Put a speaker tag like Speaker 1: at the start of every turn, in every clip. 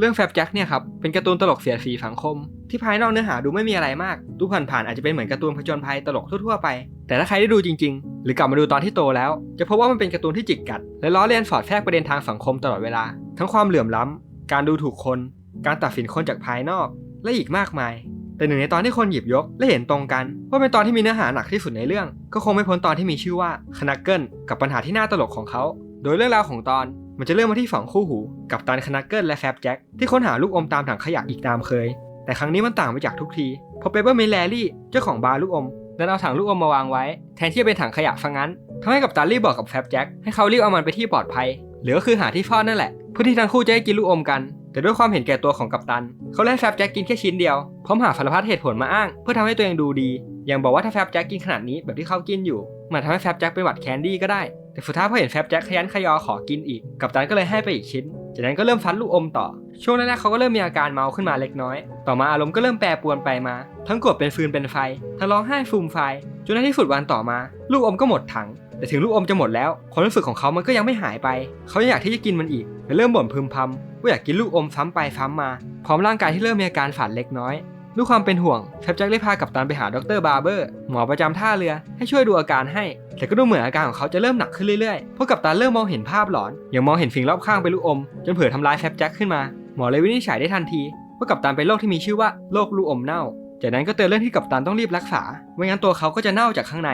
Speaker 1: เรื่องแฟบแจ็คเนี่ยครับเป็นการ์ตูนตลกเสียดสีสังคม ที่ภายนอกเนื้อหาดูไม่มีอะไรมาก ดูผ่านๆอาจจะเป็นเหมือนการ์ตูนผจญภัยตลกทั่วๆไป แต่ถ้าใครได้ดูจริง ๆ หรือกลับมาดูตอนที่โตแล้ว จะพบว่ามันเป็นการ์ตูนที่จิกกัด และล้อเลียนสอดแทรกประเด็นทางสังคมตลอดเวลา ทั้งความเหลื่อมล้ำ การดูถูกคน การตัดสินคนจากภายนอก และอีกมากมาย แต่หนึ่งในตอนที่คนหยิบยกและเห็นตรงกัน ว่าเป็นตอนที่มีเนื้อหาหนักที่สุดในเรื่อง ก็คงไม่พ้นตอนที่มีชื่อว่าคนักเกิลกับปัญหาที่น่าตลกของเขา โดยเรื่องราวของตอน มันจะเริ่มมาที่สองคู่หู กับตันคนักเกิลและแฟบแจ็คที่ค้นหาลูกอมตามถังขยะอีกตามเคย แต่ครั้งนี้มันต่างไปจากทุกที เพราะเปเปอร์มิลแลรี่เจ้าของบาร์ลูกอมดันเอาถังลูกอมมาวางไว้ แทนที่จะเป็นถังขยะฟังงั้นทำให้กับตันรีบบอกกับแฟบแจ็คให้เขารีบเอามันไปที่ปลอดภัย หรือก็คือหาที่ซ่อนนั่นแหละเพื่อที่ทั้งคู่จะได้กินลูกอมกัน แต่ด้วยความเห็นแก่ตัวของกัปตัน เขาให้แฟบแจ็คกินแค่ชิ้นเดียว พร้อมหาสารพัดเหตุผลมาอ้าง เพื่อทำให้ตัวเองดูดี อย่างบอกว่าถ้าแฟบแจ็คกินขนาดนี้แบบที่เขากินอยู่มันอาให้แฟบแจ็คเป็นหวัดแคนดี้ก็ได้ แต่สุดท้าพอเห็นแฟบแจ็คขยันขยอขอกินอีก กัปตันก็เลยให้ไปอีกชิ้น จากนั้นก็เริ่มฟันลูกอมต่อ ช่วงแรกๆเขาก็เริ่มมีอาการเมาขึ้นมาเล็กน้อย ต่อมาอารมณ์ก็เริ่มแปรปรวนไปมา ทั้งกรธเป็นฟืนเป็นไฟ ทั้งร้องไห้ฟูมไฟ จนในที่สุดวันต่อมา ลูกอมก็หมดถัง แต่ถึงลูกอมจะหมดแล้ว ความรู้สึกของเขามันก็ยังไม่หายไป เขายังอยากที่จะกินมันอีกและเริ่มบ่นพึมพำว่าอยากกินลูกอมซ้ำไปซ้ำมา พร้อมร่างกายที่เริ่มมีอาการฝันเล็กน้อย ด้วยความเป็นห่วงแฟบแจ็คได้พากับตันไปหาดรบาร์เบอร์หมอประจำท่าเรือให้ช่วยดูอาการให้ แต่ก็ดูเหมือนอาการของเขาจะเริ่มหนักขึ้นเรื่อยๆเพราะกับตันเริ่มมองเห็นภาพหลอนอย่างมองเห็นสิ่งรอบข้างเป็นลูกอม จนเผลอทำร้ายแฟบแจ็คขึ้นมาหมอเลยวินิจฉัยได้ทันทีว่ากับตันเป็นโรคที่มีชื่อว่าโรคลูกอมเน่า จากนั้นก็เตือนเรื่องที่กับตันต้องรีบรักษาไม่งั้นตัวเขาก็จะเน่าจากข้างใน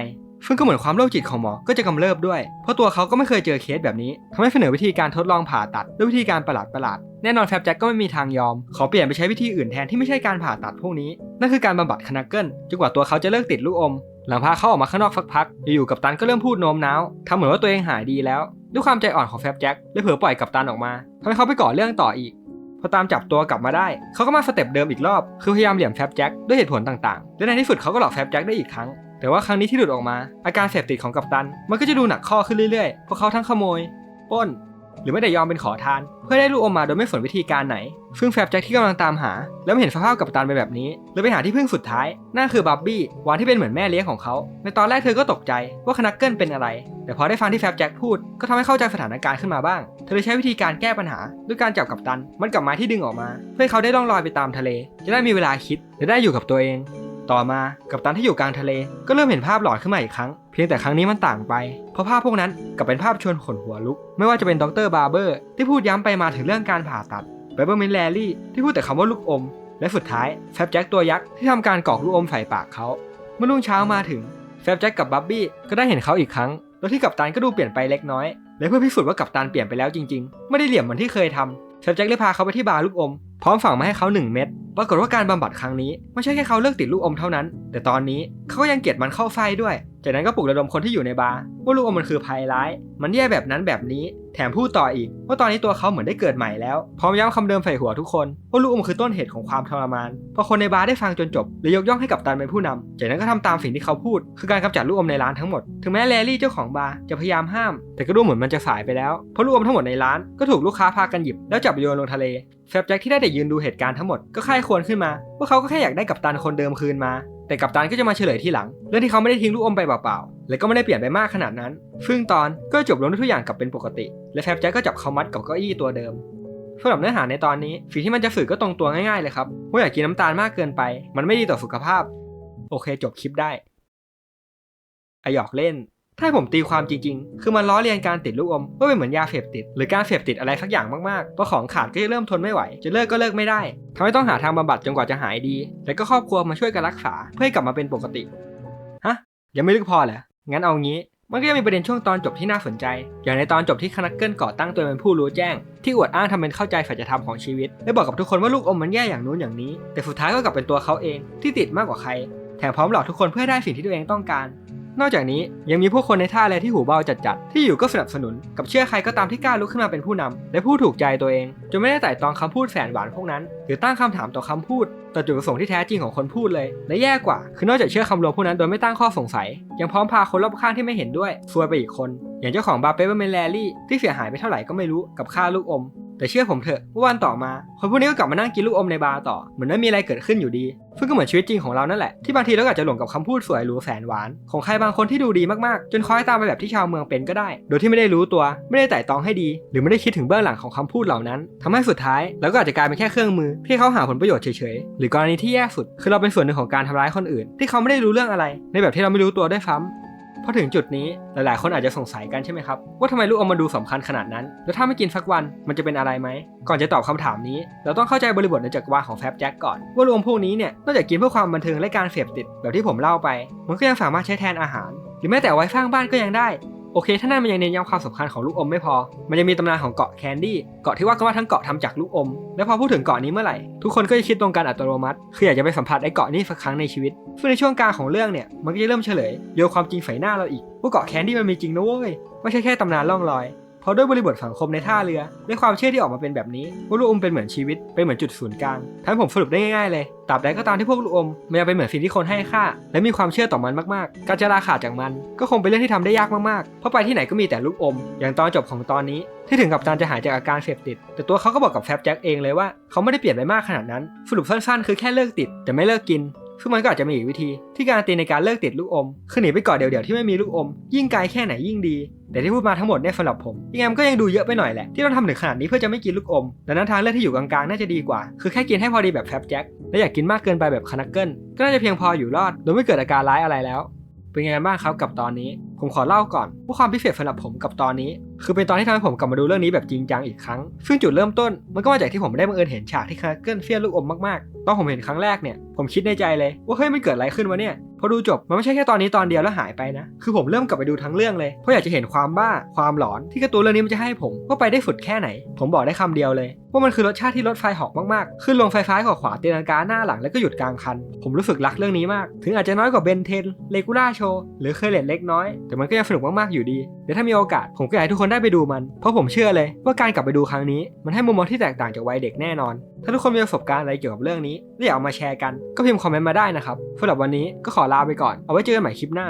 Speaker 1: ซึ่งก็เหมือนความโรคจิตของหมอ ก็จะกำเริบด้วย เพราะตัวเขาก็ไม่เคยเจอเคสแบบนี้ทำให้เสนอวิธีการทดลองผ่าตัดด้วยวิธีการประหลาดประหลาด แน่นอนแฟบแจ็คก็ไม่มีทางยอม ขอเปลี่ยนไปใช้วิธีอื่นแทนที่ไม่ใช่การผ่าตัดพวกนี้ นั่นคือการบำบัดคนักเกิลจนกว่าตัวเขาจะเลิกติดลูกอม หลังพาเขาออกมาข้างนอกสักพัก อยู่ๆกับตันก็เริ่มพูดโน้มน้าวทำเหมือนว่าตัวเองหายดีแล้ว ด้วยความใจอ่อนของแฟบแจ็คเลยเผลอปล่อยกับตันออกมาทำให้เขาไปก่อเรื่องต่ออีกพอตามจับตัวกลับมาได้ เขาก็มาสเต็ปเดิมอีกรอบ คือพยายามเหลี่ยมแฟบแจ็คด้วยเหตุผลต่างๆ และในที่สุดเขาก็หลอกแฟบแจ็คได้อีกครั้ง แต่ว่าครั้งนี้ที่หลุดออกมา อาการเสพติดของกัปตัน มันก็จะดูหนักข้อขึ้นเรื่อยๆ เพราะเขาทั้งขโมย ป้น หรือไม่แต่ยอมเป็นขอทาน เพื่อได้ลูกอมมาโดยไม่สนวิธีการไหน ซึ่งแฟบแจ็คที่กำลังตามหา แล้วไม่เห็นสภาพกัปตันเป็นแบบนี้เลยไปหาที่พึ่งสุดท้าย นั่นคือบับบี้วานที่เป็นเหมือนแม่เลี้ยงของเขา ในตอนแรกเธอก็ตกใจว่าคนักเกิลเป็นอะไร แต่พอได้ฟังที่แฟบแจ็คพูดก็ทำให้เข้าใจสถานการณ์ขึ้นมาบ้าง เธอเลยใช้วิธีการแก้ปัญหา ด้วยการจับกัปตัน มันกับไม้ที่ดึงออกมา เพื่อเขาได้ล่องลอยไปตามทะเล จะได้มีเวลาคิดและได้อยู่กับตัวเอง ต่อมากัปตันที่อยู่กลางทะเล ก็เริ่มเห็นภาพหลอนขึ้นมาอีกครั้ง เพียงแต่ครั้งนี้มันต่างไป เพราะภาพพวกนั้นกลับเป็นภาพชวนขนหัวลุก ไม่ว่าจะเป็นดรบาร์เบอร์ที่พูดย้ำไปมาถึงเรื่องการผ่าตัดเบเบอร์มินแลรี่ที่พูดแต่คำว่าลูกอม และสุดท้ายแฟบแจ็คตัวยักษ์ที่ทำการกรอกลูกอมใส่ปากเขาเมื่อรุ่งเช้ามาถึงแฟบแจ็คกับบับบี้ก็ได้เห็นเขาอีกครั้งโดยที่กัปตันก็ดูเปลี่ยนไปเล็กน้อยและเพื่อพิสูจน์ว่ากัปตันเปลี่ยนไปแล้วจริงๆ ไม่ได้เหลี่ยมเหมือนที่เคยทำแฟบแจ็คเลยพาเขาไปที่บาร์ลูกอม พร้อมฝังมาให้เขาหนึ่งเม็ดปรากฏว่าการบำบัดครั้งนี้ไม่ใช่แค่เขาเลิกติดลูกอมเท่านั้น แต่ตอนนี้เขาก็ยังเกลียดมันเข้าไฟด้วย จากนั้นก็ปลุกระดมคนที่อยู่ในบาร์ว่าลูกอมมันคือภัยร้าย มันแย่แบบนั้นแบบนี้ แถมพูดต่ออีก ว่าตอนนี้ตัวเขาเหมือนได้เกิดใหม่แล้ว พร้อมย้ำคำเดิมใส่หัวทุกคนว่าลูกอมคือต้นเหตุของความทรมาน พอคนในบาร์ได้ฟังจนจบเลยยกย่องให้กับตันเป็นผู้นำจากนั้นก็ทำตามสิ่งที่เขาพูด คือการกำจัดลูกอมในร้านทั้งหมด ถึงแม้แลรี่เจ้าของบาร์จะพยายามห้าม แต่ก็ดูเหมือนมันจะสายไปแล้ว เพราะลูกอมทั้งหมดในร้านก็ถูกลูกค้าพากันหยิบแล้วจับโยนลงทะเลแฟบแจ็คที่ได้แต่ยืนดูเหตุการณ์ทั้งหมดก็ค่ายควรขึ้นมาว่าเขาก็แค่อยากได้กัปตันคนเดิมคืนมา แต่กัปตันก็จะมาเฉลยทีหลัง เรื่องที่เขาไม่ได้ทิ้งลูกอมไปเปล่าๆ และก็ไม่ได้เปลี่ยนไปมากขนาดนั้น ซึ่งตอนก็จบลงด้วยทุกอย่างกลับเป็นปกติ และแฟบแจ็คก็จับเขามัดกับเก้าอี้ตัวเดิมสำหรับเนื้อหาในตอนนี้สิ่งที่มันจะสื่อก็ตรงตัวง่ายๆเลยครับว่าอย่ากินน้ำตาลมากเกินไป มันไม่ดีต่อสุขภาพ โอเคจบคลิปได้อหยอกเล่น ถ้าผมตีความจริงๆ คือมันล้อเลียนการติดลูกอมว่าเป็นเหมือนยาเสพติด หรือการเสพติดอะไรสักอย่างมากๆพอของขาดก็จะเริ่มทนไม่ไหว จะเลิกก็เลิกไม่ได้ทำให้ต้องหาทางบำบัดจนกว่าจะหายดี แล้วก็ครอบครัวมาช่วยกันรักษาเพื่อให้กลับมาเป็นปกติ ฮะ ยังไม่ลึกพอเหรอ งั้นเอางี้ มันก็ยังมีประเด็นช่วงตอนจบที่น่าสนใจ อย่างในตอนจบที่คนักเกิลก่อตั้งตัวเป็นผู้รู้แจ้ง ที่อวดอ้างทำเป็นเข้าใจสัจธรรมของชีวิต และบอกกับทุกคนว่าลูกอมมันแย่อย่างนู้นอย่างนี้ แต่สุดท้ายก็กลับเป็นตัวเขาเองที่ติดมากกว่าใคร แถมพร้อมหลอกทุกคนเพื่อได้สิ่งที่ตัวเองต้องการ นอกจากนี้ยังมีพวกคนในท่าแลที่หูเบาจัดๆที่อยู่ก็สนับสนุน กับเชื่อใครก็ตามที่กล้าลุกขึ้นมาเป็นผู้นำและผู้ถูกใจตัวเองจนไม่ได้ไต่ตองคำพูดแสนหวานพวกนั้น หรือตั้งคำถามต่อคำพูดต่อจุดประสงค์ที่แท้จริงของคนพูดเลย และแย่กว่า คือนอกจากเชื่อคำลวงพวกนั้นโดยไม่ตั้งข้อสงสัย ยังพร้อมพาคนรอบข้างที่ไม่เห็นด้วยซวยไปอีกคน อย่างเจ้าของบาร์เปเปอร์เมนแลรี่ที่เสียหายไปเท่าไหร่ก็ไม่รู้กับค่าลูกอม แต่เชื่อผมเถอะว่าวันต่อมา คนพวกนี้ก็กลับมานั่งกินลูกอมในบาร์ต่อ เหมือนไม่มีอะไรเกิดขึ้นอยู่ดีซึ่งก็เหมือนชีวิตจริงของเรานั่นแหละ ที่บางทีเราก็อาจจะหลงกับคำพูดสวยหรูแสนหวาน ของใครบางคนที่ดูดีมากๆ จนคล้อยตามไปแบบที่ชาวเมืองเป็นก็ได้ โดยที่ไม่ได้รู้ตัว ไม่ได้ไต่ตองให้ดี หรือไม่ได้คิดถึงเบื้องหลังของคำพูดเหล่านั้นทำให้สุดท้ายเราก็อาจจะกลายเป็นแค่เครื่องมือที่เขาหาผลประโยชน์เฉยๆ หรือกรณีที่แย่สุด คือเราเป็นส่วนหนึ่งของการทำร้ายคนอื่น ที่เขาไม่ได้รู้เรื่องอะไร ในแบบที่เราไม่รู้ตัวด้วยซ้ำ พอถึงจุดนี้หลายๆ คนอาจจะสงสัยกันใช่ไหมครับ ว่าทำไมลูกอมมันดูสำคัญขนาดนั้น แล้วถ้าไม่กินสักวันมันจะเป็นอะไรไหม ก่อนจะตอบคำถามนี้ เราต้องเข้าใจบริบทในจักรวาลของแฟบแจ็คก่อนว่าลูกอมพวกนี้เนี่ยนอกจากกินเพื่อความบันเทิงและการเสพติดแบบที่ผมเล่าไป มันก็ยังสามารถใช้แทนอาหาร หรือแม้แต่เอาไว้สร้างบ้านก็ยังได้ โอเค ถ้านั่นมันยังเน้นย้ำความสำคัญของลูกอมไม่พอ มันยังมีตำนานของเกาะแคนดี้ เกาะที่ว่ากันว่าทั้งเกาะทำจากลูกอม และพอพูดถึงเกาะนี้เมื่อไหร่ ทุกคนก็จะคิดตรงกันอัตโนมัติ คืออยากจะไปสัมผัสไอ้เกาะนี้สักครั้งในชีวิต ซึ่งในช่วงกลางของเรื่องเนี่ย มันก็จะเริ่มเฉลย โยนความจริงใส่หน้าเราอีก ว่าเกาะแคนดี้มันมีจริงนะเว้ย ไม่ใช่แค่ตำนานล่องลอย ราะด้วยบริบทสังคมในท่าเรือด้วยความเชื่อที่ออกมาเป็นแบบนี้ว่าลูกอมเป็นเหมือนชีวิตเป็นเหมือนจุดศูนย์กลางทำให้ผมสรุปได้ง่ายๆเลยตราบใดก็ตามที่พวกลูกอมมันยังเป็นเหมือนสิ่งที่คนให้ค่า และมีความเชื่อต่อมันมากๆ การจะลาขาดจากมัน ก็คงเป็นเรื่องที่ทำได้ยากมากๆเพราะไปที่ไหนก็มีแต่ลูกอม อย่างตอนจบของตอนนี้ ที่ถึงกับตานจะหายจากอาการเสพติด แต่ตัวเขาก็บอกกับแฟบแจ็คเองเลยว่าเขาไม่ได้เปลี่ยนไปมากขนาดนั้นสรุปสั้นๆคือแค่เลิกติดแต่ไม่เลิกกิน คือมันก็อาจจะมีอีกวิธีที่การตีในการเลิกติดลูกอม คือหนีไปเกาะเดี่ยวๆที่ไม่มีลูกอม ยิ่งไกลแค่ไหนยิ่งดี แต่ที่พูดมาทั้งหมดเนี่ยสำหรับผมยังไงมันก็ยังดูเยอะไปหน่อยแหละ ที่ต้องทำถึงขนาดนี้เพื่อจะไม่กินลูกอม ดังนั้นทางเลือกที่อยู่กลางๆ น่าจะดีกว่า คือแค่กินให้พอดีแบบแฟบแจ็ค และอยากกินมากเกินไปแบบคานักเกิลก็น่าจะเพียงพออยู่รอด โดยไม่เกิดอาการร้ายอะไรแล้ว เป็นไงบ้างครับกับตอนนี้ ผมขอเล่าก่อนว่าความพิเศษสำหรับผมกับตอนนี้ คือเป็นตอนที่ทำให้ผมกลับมาดูเรื่องนี้แบบจริงจังอีกครั้ง ซึ่งจุดเริ่มต้นมันก็มาจากที่ผมได้บังเอิญเห็นฉากที่คาร์เกิลเฟี้ยลูกอมมากๆ ตอนผมเห็นครั้งแรกเนี่ยผมคิดในใจเลยว่าเฮ้ยมันเกิดอะไรขึ้นวะเนี่ยพอดูจบมันไม่ใช่แค่ตอนนี้ตอนเดียวแล้วหายไปนะ คือผมเริ่มกลับไปดูทั้งเรื่องเลย เพราะอยากจะเห็นความบ้าความหลอนที่กร์ตูนเรื่องนี้มันจะให้ผมว่าไปได้สุดแค่ไหน ผมบอกได้คำเดียวเลย ว่ามันคือรสชาติที่รถไฟหอกมากๆ ขึ้นลงไฟฟ้าขวาขวาตีลังกาหน้าหลังแล้วก็หยุดกลางคัน ผมรู้สึกรักเรื่องนี้มาก ถึงอาจจะน้อยกว่าเบนเทนเลกูล่าโชหรือเคยเลตเล็กน้อยแต่มันก็ยังสนุกมากๆอยู่ดีเดี๋ยวถ้ามีโอกาสผมก็อยากให้ทุกคนได้ไปดูมัน เพราะผมเชื่อเลยว่าการกลับไปดูครั้งนี้ มันให้มุมมองที่แตกต่างจากวัยเด็กแน่นอน ถ้าทุกคนมีประสบการณ์อะไรเกี่ยวกับเรื่องนี้และอยากเอามาแชร์กัน ก็พิมพ์คอมเมนต์มาได้นะครับสำหรับวันนี้ก็ขอลาไปก่อน เอาไว้เจอกันใหม่คลิปหน้า